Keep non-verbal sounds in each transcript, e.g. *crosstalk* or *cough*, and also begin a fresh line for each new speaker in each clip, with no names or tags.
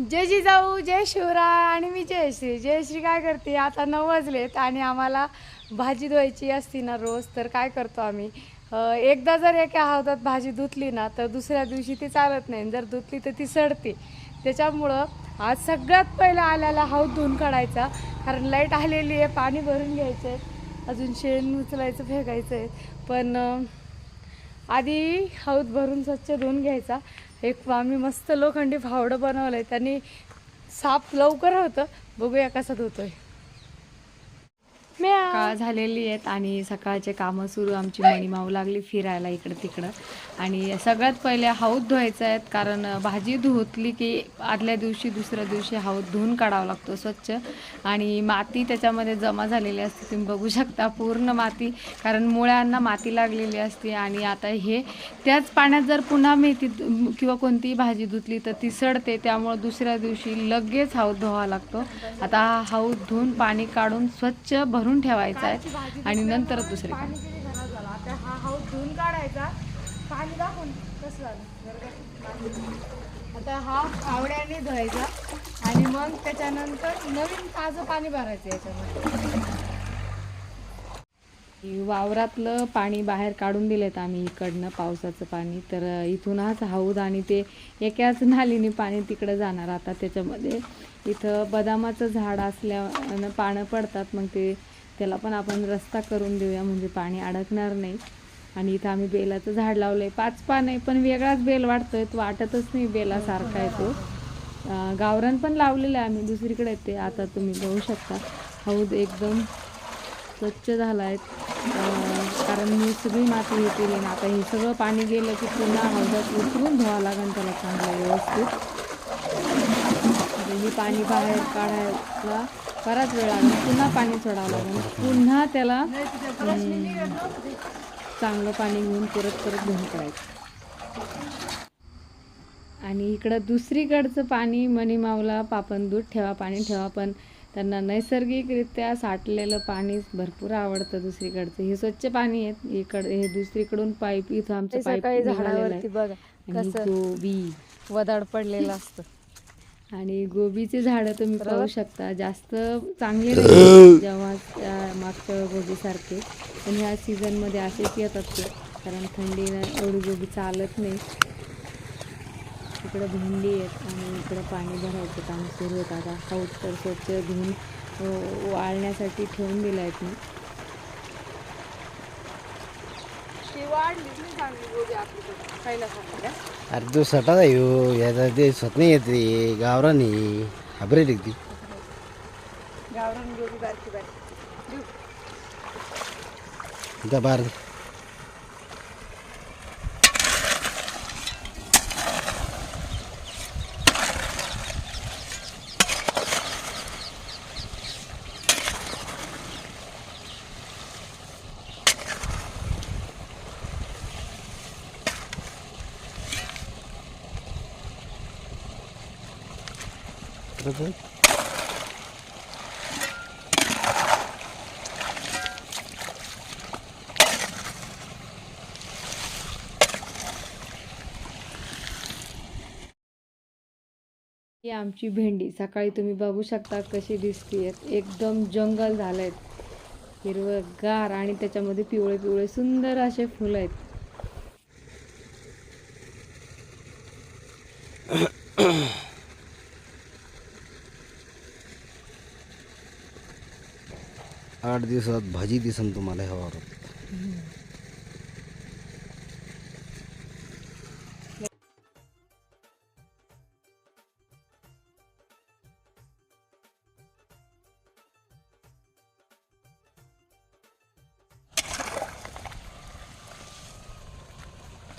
जय जिजाऊ जय शिवराय आणि मी जयश्री जयश्री काय करते? आता नऊ वाजलेत आणि आम्हाला भाजी धुवायची असती ना रोज तर काय करतो आम्ही? एकदा जर एका हातात भाजी धुतली ना तर दुसऱ्या दिवशी ती चालत नाही. जर धुतली तर ती सडते. त्याच्यामुळं आज सगळ्यात पहिला आल्याला हाऊत धुवून काढायचा कारण लाइट आलेली आहे पाणी भरून घ्यायचं आहे अजून शेण उचलायचं फेकायचं आहे पण आधी हौद भरून स्वच्छ धुवून घ्यायचा. एक आम्ही मस्त लोखंडी फावडं बनवलं आहे त्यांनी साफ लवकर होतं. बघूया कसं आहे काळ झालेली आहेत आणि सकाळचे कामं सुरू आमची मणी माऊ लागली फिरायला इकडं तिकडं. आणि सगळ्यात पहिले हाऊत धुवायचं आहेत कारण भाजी धुतली की आदल्या दिवशी दुसऱ्या दिवशी हाऊत धुवून काढावा लागतो स्वच्छ. आणि माती त्याच्यामध्ये जमा झालेली असते तुम्ही बघू शकता पूर्ण माती कारण मुळ्यांना माती लागलेली असते. आणि आता हे त्याच पाण्यात जर पुन्हा मेथी किंवा कोणतीही भाजी धुतली तर ती सडते त्यामुळं दुसऱ्या दिवशी लगेच हाऊत धुवावा लागतो. आता हा हाऊत धुवून पाणी काढून स्वच्छ भरून ठेवायचा आहे आणि नंतर दुसरे पाणी आता हा हाऊत धुवून काढायचा. पाणी दाखवून कसं झालं? आता हा आवड्याने धुवायचा आणि मग त्याच्यानंतर नवीन ताजं पाणी भरायचं याच्यामध्ये. वावरातलं पाणी बाहेर काढून दिलेत आम्ही इकडनं पावसाचं पाणी. तर इथूनच हौद आणि ते एकाच नालीने पाणी तिकडं जाणार. आता त्याच्यामध्ये इथं बदामाचं झाड असल्यानं पानं पडतात. मग ते त्याला पण आपण रस्ता करून देऊया म्हणजे पाणी अडकणार नाही. आणि इथं आम्ही बेलाचं झाड लावलंय. पाच पान आहे पण वेगळाच बेल वाटतोय तो वाटतच नाही बेलासारखा आहे तो. गावरान पण लावलेलं आहे आम्ही. दुसरीकडे ते आता तुम्ही बघू शकता. हौद एकदम स्वच्छ झाला आहे कारण मी सगळी माती हे केली ना आता हे सगळं पाणी गेलं की पुन्हा हौदात उतरून धुवा लागेल त्याला चांगलं व्यवस्थित. हे पाणी बाहेर काढायला बराच वेळ लागेल. पुन्हा पाणी सोडावं लागेल. पुन्हा त्याला चांगलं पाणी घेऊन परत परत धुवून काढायचं आणि इकडं दुसरीकडचं पाणी मनी मावला पापन दूध ठेवा पाणी ठेवा पण त्यांना नैसर्गिकरित्या साठलेलं पाणी भरपूर आवडतं दुसरीकडचं. हे स्वच्छ पाणी आहे इकडे हे दुसरीकडून पाईप इथं आमचं पाईप आहे.
बघा
आणि गोबी
वदाड पडलेलं असतं.
आणि गोबीची झाडं तुम्ही पाहू शकता. जास्त चांगले नाही जेव्हा त्या मागच्या गोबीसारखे. पण ह्या सीझनमध्ये असेच येतात ते. कारण थंडीनं एवढी गोबी चालत नाही. इकडं भेंडी आहेत आणि इकडं पाणी भरायचं काम सुरू होतं आता हाऊस तर स्वच्छ धुवून वाळण्यासाठी ठेवून दिलं आहेत मी.
अरे तू सटा येऊ याचा ते स्वत नाही येते गावरानी हाबरे लिखती
गावरान गोबी बारकी बारकी.
त्या
ही आमची भेंडी सकाळी तुम्ही बघू शकता कशी दिसते एकदम जंगल झालंय. हिरवगार आणि त्याच्यामध्ये पिवळे पिवळे सुंदर असे फुलं आहेत. *clears throat*
आठ दिवसात भाजी दिसन तुम्हाला ह्या वावरात.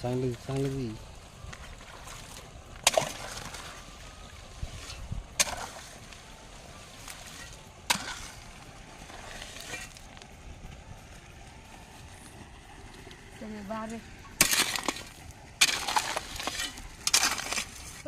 चांगली चांगली.
बारे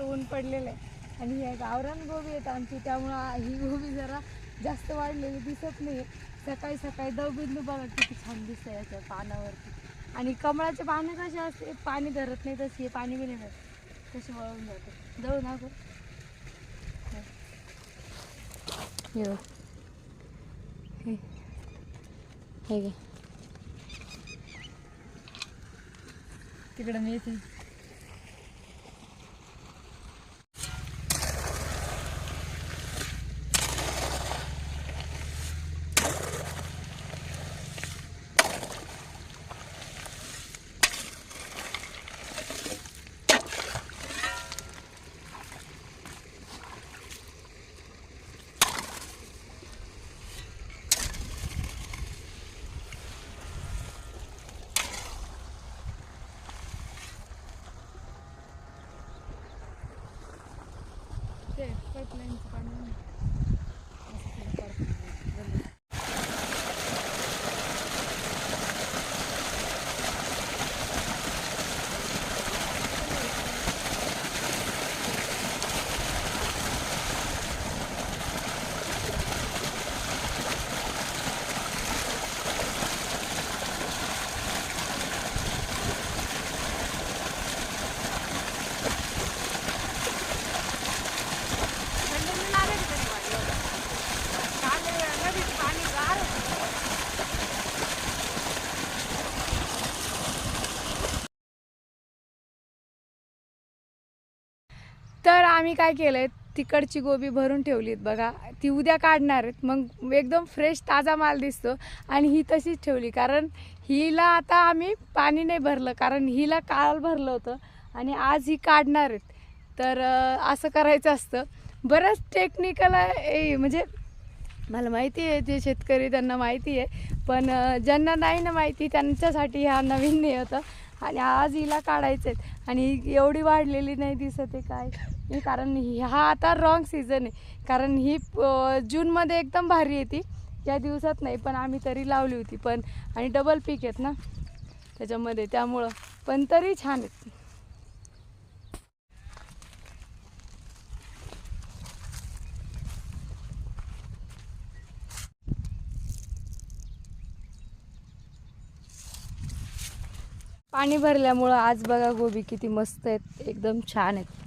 ऊन पडलेलं आहे. आणि हे गावरान गोबी आहेत आमची त्यामुळं ही गोबी जरा जास्त वाढलेली दिसत नाही सकाळी सकाळी दवबिंदू बघा किती छान दिसतं याच्या पानावरती. आणि कमळाचे पानं कसे असते पाणी धरत नाही तशी हे पाणी बी नाही धरत. तसे वळून जाते. जाऊ ना गं हे. हे. हे घे. तिकडं मी येते. Ablenkung. तर आम्ही काय केलंय तिकडची गोबी भरून ठेवलीत बघा. ती उद्या काढणार आहेत. मग एकदम फ्रेश ताजा माल दिसतो आणि ही तशीच ठेवली. कारण हिला आता आम्ही पाणी नाही भरलं कारण हिला काल भरलं होतं आणि आज ही काढणार आहेत. तर असं करायचं असतं. बरंच टेक्निकल आहे म्हणजे मला माहिती आहे जे शेतकरी त्यांना माहिती आहे. पण ज्यांना नाही ना माहिती त्यांच्यासाठी हा नवीन नाही होतं. आणि आज हिला काढायचे आहेत आणि एवढी वाढलेली नाही दिसत आहे काय. कारण हा आता रॉंग सीझन आहे. कारण ही जूनमध्ये एकदम भारी येते या दिवसात नाही पण आम्ही तरी लावली होती. पण आणि डबल पीक आहेत ना. त्याच्यामध्ये त्यामुळं. पण तरी छान आहेत. पाणी भरल्यामुळं आज बघा गोबी किती मस्त आहेत. एकदम छान आहेत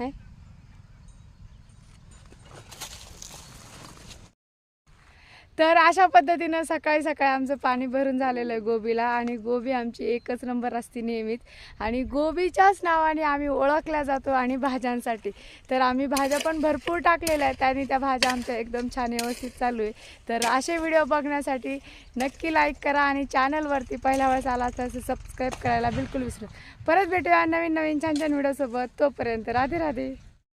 है? तर अशा पद्धतीनं सकाळी सकाळी आमचं पाणी भरून झालेलं आहे गोबीला आणि गोबी आमची एकच नंबर असते नियमित आणि गोबीच्याच नावाने आम्ही ओळखल्या जातो आणि भाज्यांसाठी. तर आम्ही भाज्या पण भरपूर टाकलेल्या आहेत. आणि त्या भाज्या आमच्या एकदम छान व्यवस्थित चालू आहे. तर असे व्हिडिओ बघण्यासाठी नक्की लाईक करा आणि चॅनलवरती पहिल्या वेळेस आला तर सबस्क्राईब करायला बिलकुल विसरू परत भेटूया नवीन नवीन छान छान व्हिडिओसोबत. तोपर्यंत राधे राधे.